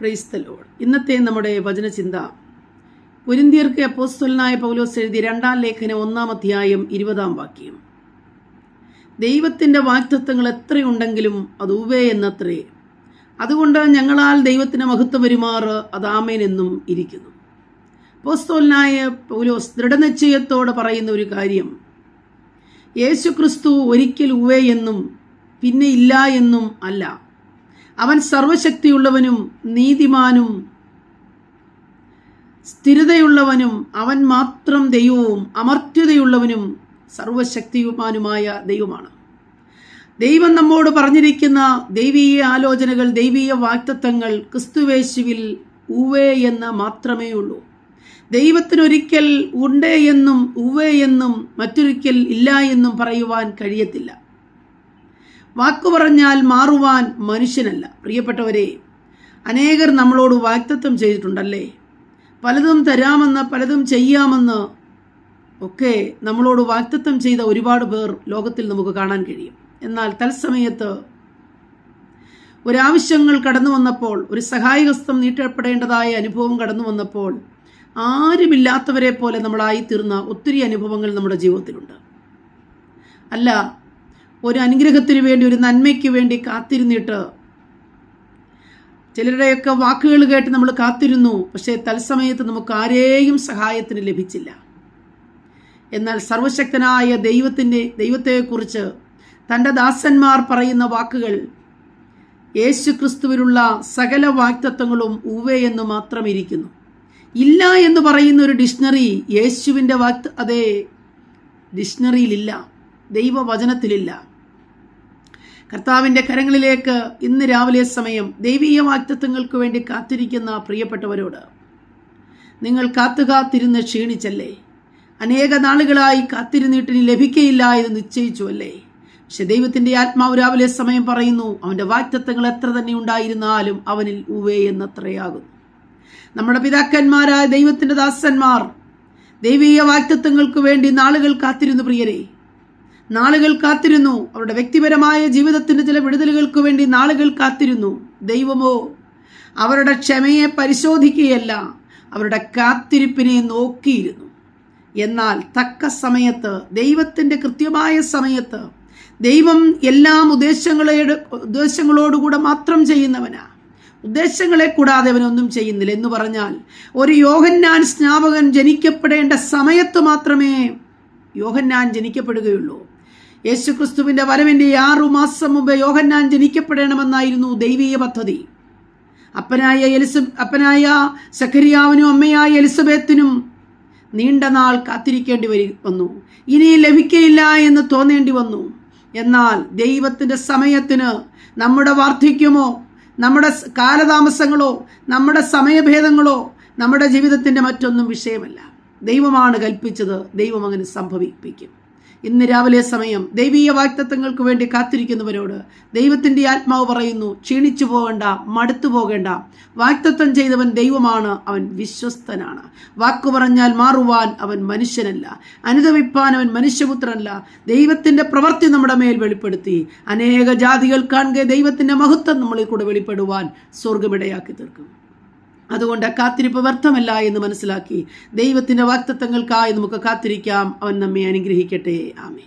Praise the Lord ഇന്നത്തെ നമ്മുടെ വചനചിന്ത. പുരിന്തിയർക്ക് അപ്പോസ്തലനായ പൗലോസ് എഴുതി രണ്ടാം ലേഖനം ഒന്നാം അധ്യായം ഇരുപതാം വാക്യം. ദൈവത്തിന്റെ വാക്തത്വങ്ങൾ എത്രയുണ്ടെങ്കിലും അത് ഉവേ എന്നത്രേ. അതുകൊണ്ട് ഞങ്ങളാൽ ദൈവത്തിന് മഹത്വം വരുമാറ് അത് ആമേൻ എന്നും ഇരിക്കുന്നു. അപ്പോസ്തോലനായ പൗലോസ് ദൃഢനിശ്ചയത്തോടെ പറയുന്ന ഒരു കാര്യം. യേശു ക്രിസ്തു ഒരിക്കൽ ഉവേ എന്നും പിന്നെ ഇല്ല എന്നും അല്ല. അവൻ സർവശക്തിയുള്ളവനും നീതിമാനും സ്ഥിരതയുള്ളവനും അവൻ മാത്രം ദൈവവും അമർത്യതയുള്ളവനും സർവശക്തിയുമാനുമായ ദൈവമാണ്. ദൈവം നമ്മോട് പറഞ്ഞിരിക്കുന്ന ദൈവീയ ആലോചനകൾ ദൈവീയ വാക്തത്വങ്ങൾ ക്രിസ്തുവേശുവിൽ ഉവേ എന്ന് മാത്രമേ ഉള്ളൂ ദൈവത്തിനൊരിക്കൽ ഉണ്ടേ എന്നും ഉവേ എന്നും മറ്റൊരിക്കൽ ഇല്ല എന്നും പറയുവാൻ കഴിയത്തില്ല. വാക്കു പറഞ്ഞാൽ മാറുവാൻ മനുഷ്യനല്ല. പ്രിയപ്പെട്ടവരെ അനേകർ നമ്മളോട് വാക്തത്വം ചെയ്തിട്ടുണ്ടല്ലേ? പലതും തരാമെന്ന് പലതും ചെയ്യാമെന്ന് ഒക്കെ നമ്മളോട് വാക്തത്വം ചെയ്ത ഒരുപാട് പേർ ലോകത്തിൽ നമുക്ക് കാണാൻ കഴിയും. എന്നാൽ തത്സമയത്ത് ഒരാവശ്യങ്ങൾ കടന്നു വന്നപ്പോൾ ഒരു സഹായഹസ്തം നീട്ടപ്പെടേണ്ടതായ അനുഭവം കടന്നു വന്നപ്പോൾ ആരുമില്ലാത്തവരെ പോലെ നമ്മളായി തീർന്ന ഒത്തിരി അനുഭവങ്ങൾ നമ്മുടെ ജീവിതത്തിലുണ്ട്. അല്ല ഒരു അനുഗ്രഹത്തിന് വേണ്ടി ഒരു നന്മയ്ക്ക് വേണ്ടി കാത്തിരുന്നിട്ട്. ചിലരുടെയൊക്കെ വാക്കുകൾ കേട്ട് നമ്മൾ കാത്തിരുന്നു പക്ഷേ തത്സമയത്ത് നമുക്ക് ആരെയും സഹായത്തിന് ലഭിച്ചില്ല. എന്നാൽ സർവശക്തനായ ദൈവത്തിന്റെ ദൈവത്തെക്കുറിച്ച് തന്റെ ദാസന്മാർ പറയുന്ന വാക്കുകൾ യേശു ക്രിസ്തുവിലുള്ള സകല വാക്തത്വങ്ങളും ഉവേ എന്ന് മാത്രം ഇരിക്കുന്നു ഇല്ല എന്ന് പറയുന്ന ഒരു ഡിക്ഷണറി യേശുവിന്റെ വാക്ത അതേ ഡിക്ഷണറിയിലില്ല ദൈവവചനത്തിലില്ല. കർത്താവിന്റെ കരങ്ങളിലേക്ക് ഇന്ന് രാവിലെ സമയം ദൈവീയ വാക്തത്വങ്ങൾക്ക് വേണ്ടി കാത്തിരിക്കുന്ന പ്രിയപ്പെട്ടവരോട് നിങ്ങൾ കാത്തു കാത്തുകാത്തിരുന്ന് ക്ഷീണിച്ചല്ലേ? അനേക നാളുകളായി കാത്തിരുന്നിട്ടിനി ലഭിക്കയില്ല എന്ന് നിശ്ചയിച്ചു അല്ലേ പക്ഷെ ദൈവത്തിന്റെ ആത്മാവ് രാവിലെ സമയം പറയുന്നു അവന്റെ വാക്തത്വങ്ങൾ എത്ര തന്നെ ഉണ്ടായിരുന്നാലും അവനിൽ ഉവേ എന്നത്രയാകും നമ്മുടെ പിതാക്കന്മാരായ ദൈവത്തിന്റെ ദാസന്മാർ ദൈവീയ വാക്തത്വങ്ങൾക്ക് വേണ്ടി നാളുകൾ കാത്തിരുന്നു പ്രിയരെ. നാളുകൾ കാത്തിരുന്നു. അവരുടെ വ്യക്തിപരമായ ജീവിതത്തിന്റെ ചില വിടുതലുകൾക്ക് വേണ്ടി നാളുകൾ കാത്തിരുന്നു. ദൈവമോ അവരുടെ ക്ഷമയെ പരിശോധിക്കുകയല്ല അവരുടെ കാത്തിരിപ്പിനെ നോക്കിയിരുന്നു. എന്നാൽ തക്ക സമയത്ത് ദൈവത്തിന്റെ കൃത്യമായ സമയത്ത് ദൈവം എല്ലാം ഉദ്ദേശങ്ങളെ ഉദ്ദേശങ്ങളോടുകൂടെ മാത്രം ചെയ്യുന്നവനാ. ഉദ്ദേശങ്ങളെ കൂടാതെ അവനൊന്നും ചെയ്യുന്നില്ല. എന്ന് പറഞ്ഞാൽ ഒരു യോഹന്നാൻ സ്നാപകൻ ജനിക്കപ്പെടേണ്ട സമയത്ത് മാത്രമേ യോഹന്നാൻ ജനിക്കപ്പെടുകയുള്ളൂ. യേശുക്രിസ്തുവിന്റെ വരവിന്റെ ആറു മാസം മുമ്പ് യോഹന്നാൻ ജനിക്കപ്പെടണമെന്നായിരുന്നു ദൈവീയ പദ്ധതി. അപ്പനായ എലിസ അപ്പനായ സഖരിയാവിനും അമ്മയായ എലിസബത്തിനും നീണ്ട നാൾ കാത്തിരിക്കേണ്ടി വരി വന്നു. ഇനി ലഭിക്കയില്ല എന്ന് തോന്നേണ്ടി വന്നു. എന്നാൽ ദൈവത്തിന്റെ സമയത്തിന് നമ്മുടെ വാർദ്ധക്യമോ നമ്മുടെ കാലതാമസങ്ങളോ നമ്മുടെ സമയഭേദങ്ങളോ നമ്മുടെ ജീവിതത്തിന്റെ മറ്റൊന്നും വിഷയമല്ല. ദൈവമാണ് കൽപ്പിച്ചത് ദൈവം അങ്ങനെ സംഭവിപ്പിക്കും. ഇന്ന് രാവിലെ സമയം ദൈവീയ വാക്തത്വങ്ങൾക്ക് വേണ്ടി കാത്തിരിക്കുന്നവരോട് ദൈവത്തിന്റെ ആത്മാവ് പറയുന്നു ക്ഷീണിച്ചു പോകേണ്ട മടുത്തു പോകേണ്ട. വാക്തത്വം ചെയ്തവൻ ദൈവമാണ് അവൻ വിശ്വസ്തനാണ്. വാക്കു പറഞ്ഞാൽ മാറുവാൻ അവൻ മനുഷ്യനല്ല അനുദവിപ്പാൻ അവൻ മനുഷ്യപുത്രനല്ല. ദൈവത്തിന്റെ പ്രവൃത്തി നമ്മുടെ മേൽ വെളിപ്പെടുത്തി. അനേക ജാതികൾ കാണുക ദൈവത്തിന്റെ മഹത്വം നമ്മളിൽ കൂടെ വെളിപ്പെടുവാൻ സ്വർഗമിടയാക്കി തീർക്കും. അതുകൊണ്ട് കാത്തിരിപ്പ് വ്യർത്ഥമല്ല എന്ന് മനസ്സിലാക്കി ദൈവത്തിന്റെ വാക്തത്വങ്ങൾക്കായി നമുക്ക് കാത്തിരിക്കാം. അവൻ നമ്മെ അനുഗ്രഹിക്കട്ടെ. ആമേ